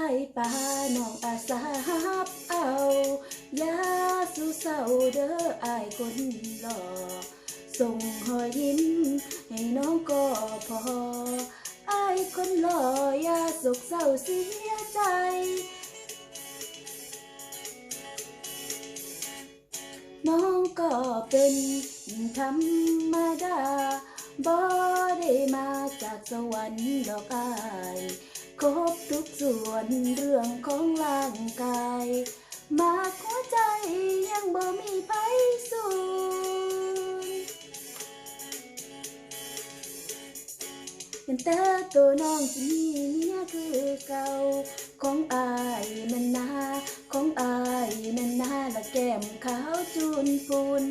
ายป่าน้องอาสาฮับเอายาสู่เศร้าเด้ออายคนหล่อส่งหอยยิ้มให้น้องก็พออายคนหล่อยาสุกเศร้าเสียใจน้องก็เป็นธรรมดาบ่ได้มาจากสวรรค์ดอกอาย วนเรื่องของร่างกาย มากหัวใจยังบ่มีไผสูนเป็นแต่ตัวน้องที่มีเมียคือเก่า ของอายนันนา ของอายนันนาละแก้มขาวจูนพูน